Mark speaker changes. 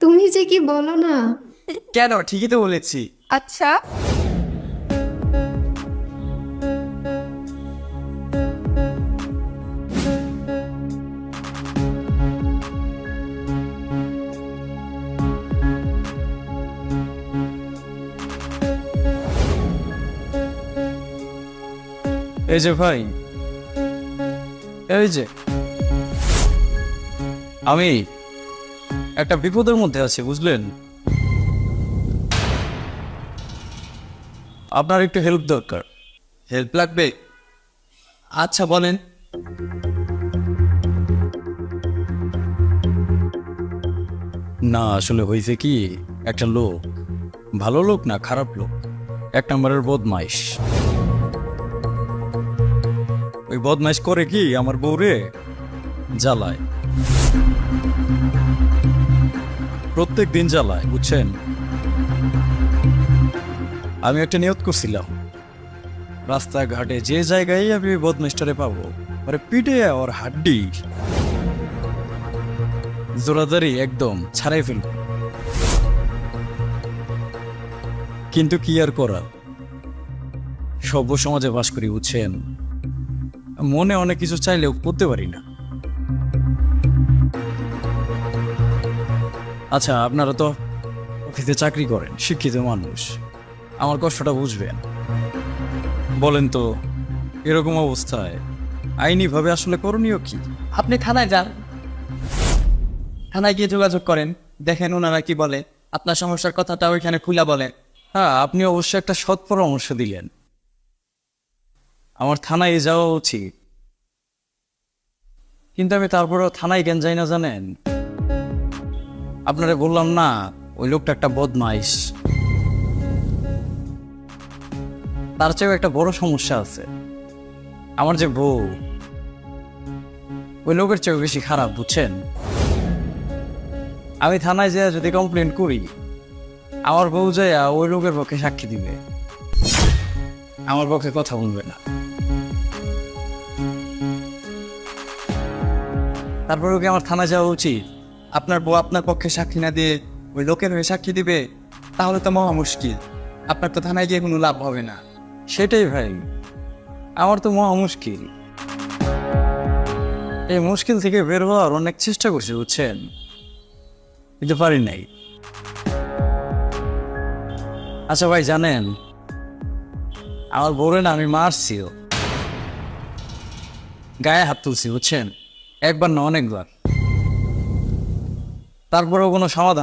Speaker 1: তুমি যে কি বলো না?
Speaker 2: কেন? ঠিকই তো বলেছি।
Speaker 3: আচ্ছা।
Speaker 2: এই যে ভাই এই যে। আমি একটা বিপদের মধ্যে আছে, বুঝলেন? আপনার একটু হেল্প দরকার।
Speaker 4: হেল্প লাগবে? আচ্ছা বলেন।
Speaker 2: না, আসলে হয়েছে কি, একটা লোক, ভালো লোক না খারাপ লোক, এক নম্বরের বদমাইশ। ওই বদমাইশ করে কি আমার বউরে জ্বালায়? প্রত্যেক দিন জ্বালায়, বুঝছেন? আমি একটা নিয়ত করছিলাম। রাস্তাঘাটে যে জায়গায় আমি ওই বদমাইশটারে পাবো আরে পিঠে ওর হাড্ডি। জোরাদারি একদম ছাড়াই ফেলব। কিন্তু কি আর করার? সভ্য সমাজে বাস করি, বুঝছেন? মনে অনেক কিছু চাইলেও করতে পারি না। আচ্ছা আপনারা তো অফিসে চাকরি করেন শিক্ষিত মানুষ। আমার কষ্টটা বুঝবেন। বলেন তো এরকম অবস্থায় আইনিভাবে আসলে করণীয় কি?
Speaker 4: আপনি থানায় যান। থানায় গিয়ে যোগাযোগ করেন দেখেন ওনারা কি বলে। আপনার সমস্যার কথাটা ওইখানে খুলে বলেন।
Speaker 2: হ্যাঁ আপনি অবশ্যই একটা সৎ পরামর্শ দিলেন। আমার থানায় যাওয়া উচিত। কিন্তু আমি তারপরেও থানায় কেন যাই না জানেন? আপনারে বললাম না, ওই লোকটা একটা বদমাইশ। তার চেয়েও একটা বড় সমস্যা আছে। আমার যে বউ, ওই লোকের চেয়েও বেশি খারাপ, বুঝছেন? আমি থানায় যেয়ে যদি কমপ্লেন করি, আমার বউ যায় ওই লোকের পক্ষে সাক্ষী দিবে। আমার পক্ষে কথা বলবে না। তারপরেও কি আমার থানায় যাওয়া উচিত?
Speaker 4: আপনার বউ আপনার পক্ষে সাক্ষী না দিয়ে ওই লোকের হয়ে সাক্ষী দিবে, তাহলে তো মহা মুশকিল। আপনার তো থানায় গিয়ে কোনো লাভ হবে না।
Speaker 2: সেটাই ভাই। আমার তো মহা মুশকিল। এই মুশকিল থেকে বের হওয়ার অনেক চেষ্টা করছি, বুঝছেন? কিন্তু পারি নাই। আচ্ছা ভাই, জানেন, আমার বউরে না আমি মারছিও। গায়ে হাত তুলছি, বুঝছেন? একবার না, অনেকবার। তারপরেও কোনো সমাধান